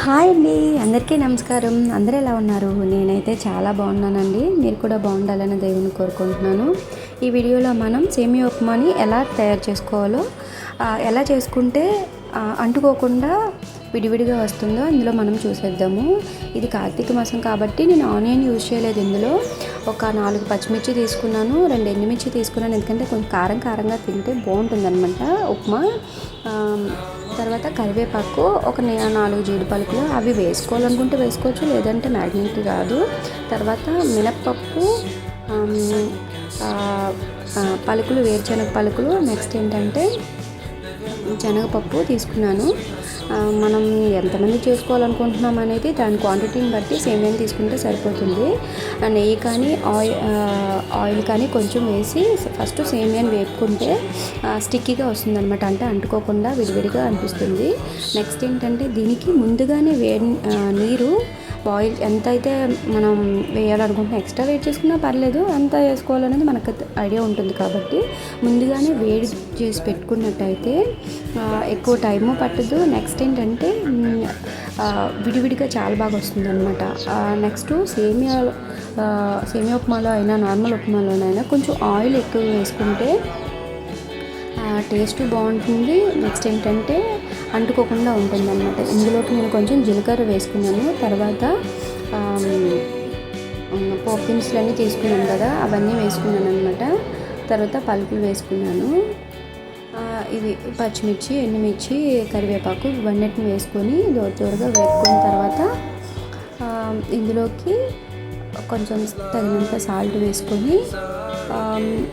Hi అండి అందరికీ నమస్కారం. అందరూ ఎలా ఉన్నారు? నేనైతే చాలా బాగున్నానండి. మీరు కూడా బాగుండాలని దేవుని కోరుకుంటున్నాను. ఈ వీడియోలో మనం సేమియా ఉప్మాని ఎలా తయారు చేసుకోవాలో ఎలా చేసుకుంటే అంటుకోకుండా విడివిడిగా వస్తుందో ఇందులో మనం చూసేద్దాము. ఇది కార్తీక మాసం కాబట్టి నేను ఆనియన్ యూజ్ చేయలేదు ఇందులో. ఒక నాలుగు పచ్చిమిర్చి తీసుకున్నాను రెండు ఎండుమిర్చి తీసుకున్నాను. ఎందుకంటే కొంచెం కారం కారంగా తింటే బాగుంటుందన్నమాట ఉప్మా. తర్వాత కరివేపాకు ఒక నాలుగు జీడిపలుకులు అవి వేసుకోవాలనుకుంటే వేసుకోవచ్చు లేదంటే మ్యాగ్నెట్ కాదు. తర్వాత మినప్పప్పు పలుకులు వేరుశనగ పలుకులు. నెక్స్ట్ ఏంటంటే శనగపప్పు తీసుకున్నాను. మనం ఎంతమంది చేసుకోవాలనుకుంటున్నాం అనేది దాని క్వాంటిటీని బట్టి సేమియాని తీసుకుంటే సరిపోతుంది. ఆ, నెయ్యి కానీ ఆయిల్ ఆయిల్ కానీ కొంచెం వేసి ఫస్ట్ సేమియాని వేపుకుంటే స్టిక్కీగా వస్తుంది అనమాట అంటే అంటుకోకుండా విడివిడిగా అనిపిస్తుంది. నెక్స్ట్ ఏంటంటే దీనికి ముందుగానే వేడి నీరు బాయిల్ ఎంత అయితే మనం వేయాలనుకుంటున్నా ఎక్స్ట్రా వేడి చేసుకున్నా పర్లేదు ఎంత వేసుకోవాలనేది మనకు ఐడియా ఉంటుంది కాబట్టి ముందుగానే వేడి చేసి పెట్టుకున్నట్టయితే ఎక్కువ టైము పట్టదు. నెక్స్ట్ ఏంటంటే విడివిడిగా చాలా బాగా వస్తుంది అనమాట నెక్స్ట్ సేమియా సేమియా ఉప్మాలో అయినా నార్మల్ ఉప్మాలోనైనా కొంచెం ఆయిల్ ఎక్కువ వేసుకుంటే టేస్ట్ బాగుంటుంది. నెక్స్ట్ ఏంటంటే అంటుకోకుండా ఉంటుందన్నమాట. ఇందులోకి నేను కొంచెం జీలకర్ర వేసుకున్నాను. తర్వాత పోప్ తీసుకున్నాను కదా అవన్నీ వేసుకున్నాను అనమాట తర్వాత పలుకులు వేసుకున్నాను. ఇవి పచ్చిమిర్చి ఎండుమిర్చి కరివేపాకు ఇవన్నిటిని వేసుకొని దూర వేసుకున్న తర్వాత ఇందులోకి కొంచెం తగినంత సాల్ట్ వేసుకొని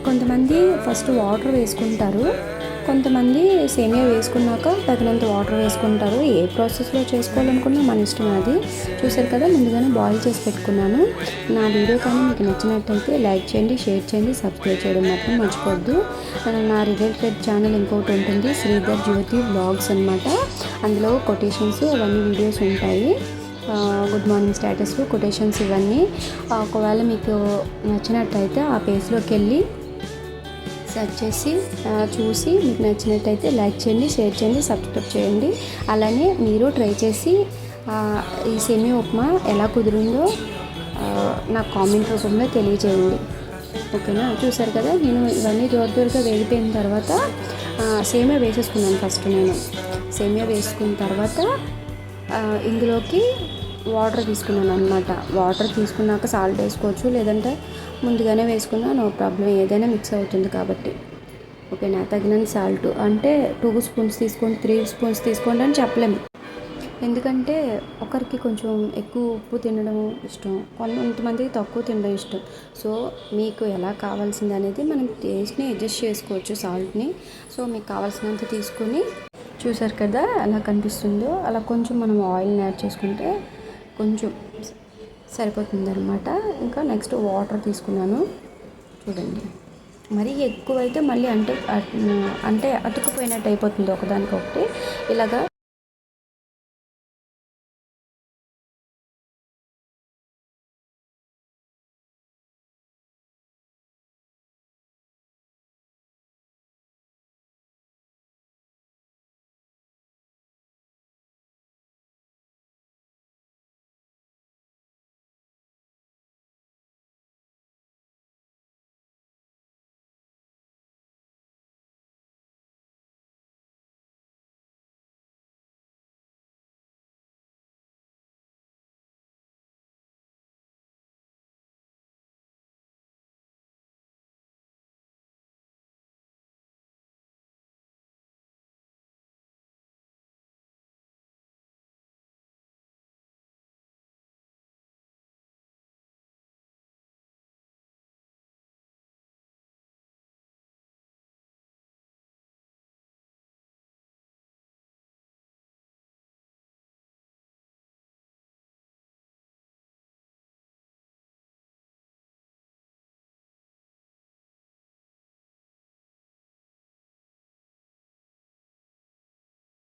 కొంతమంది ఫస్ట్ వాటర్ వేసుకుంటారు. కొంతమంది సేమియా వేసుకున్నాక తగినంత వాటర్ వేసుకుంటారు. ఏ ప్రాసెస్లో చేసుకోవాలనుకున్నా మన ఇష్టం అది. చూసారు కదా ముందుగానే బాయిల్ చేసి పెట్టుకున్నాను. నా వీడియో కానీ మీకు నచ్చినట్టయితే లైక్ చేయండి షేర్ చేయండి సబ్స్క్రైబ్ చేయడం మాత్రం మర్చిపోద్దు నా రిలేటెడ్ ఛానల్ ఇంకోటి ఉంటుంది శ్రీధర్ జ్యోతి బ్లాగ్స్ అనమాట అందులో కొటేషన్స్ అవన్నీ వీడియోస్ ఉంటాయి. గుడ్ మార్నింగ్ స్టేటస్ కొటేషన్స్ ఇవన్నీ. ఒకవేళ మీకు నచ్చినట్టయితే ఆ పేజ్లోకి వెళ్ళి సెర్చ్ చేసి చూసి మీకు నచ్చినట్టయితే లైక్ చేయండి షేర్ చేయండి సబ్స్క్రైబ్ చేయండి. అలానే మీరు ట్రై చేసి ఈ సెమీ ఉప్మా ఎలా కుదిరిందో నాకు కామెంట్ రూపంలో తెలియజేయండి. ఓకేనా? చూసారు కదా నేను ఇవన్నీ దూర దూరగా వేగిపోయిన తర్వాత సేమియా వేసేసుకున్నాను ఫస్ట్ నేను. సేమియా వేసుకున్న తర్వాత ఇందులోకి వాటర్ తీసుకున్నాను అనమాట వాటర్ తీసుకున్నాక సాల్ట్ వేసుకోవచ్చు లేదంటే ముందుగానే వేసుకున్నా నో ప్రాబ్లం ఏదైనా మిక్స్ అవుతుంది కాబట్టి. ఓకేనా తగినంత సాల్ట్ అంటే టూ స్పూన్స్ తీసుకోండి త్రీ స్పూన్స్ తీసుకోండి అని చెప్పలేము. ఎందుకంటే ఒకరికి కొంచెం ఎక్కువ ఉప్పు తినడం ఇష్టం. కొంతమందికి తక్కువ తినడం ఇష్టం. సో మీకు ఎలా కావాల్సింది అనేది మనం టేస్ట్ని అడ్జస్ట్ చేసుకోవచ్చు సాల్ట్ని సో మీకు కావాల్సినంత తీసుకొని చూసారు కదా ఎలా కనిపిస్తుందో? అలా కొంచెం మనం ఆయిల్ని యాడ్ చేసుకుంటే కొంచెం సరిపోతుంది అనమాట ఇంకా నెక్స్ట్ వాటర్ తీసుకున్నాను. చూడండి. మరీ ఎక్కువైతే మళ్ళీ అంటే అంటే అతుక్కుపోయినట్టు అయిపోతుంది ఒకదానికొకటి. ఇలాగా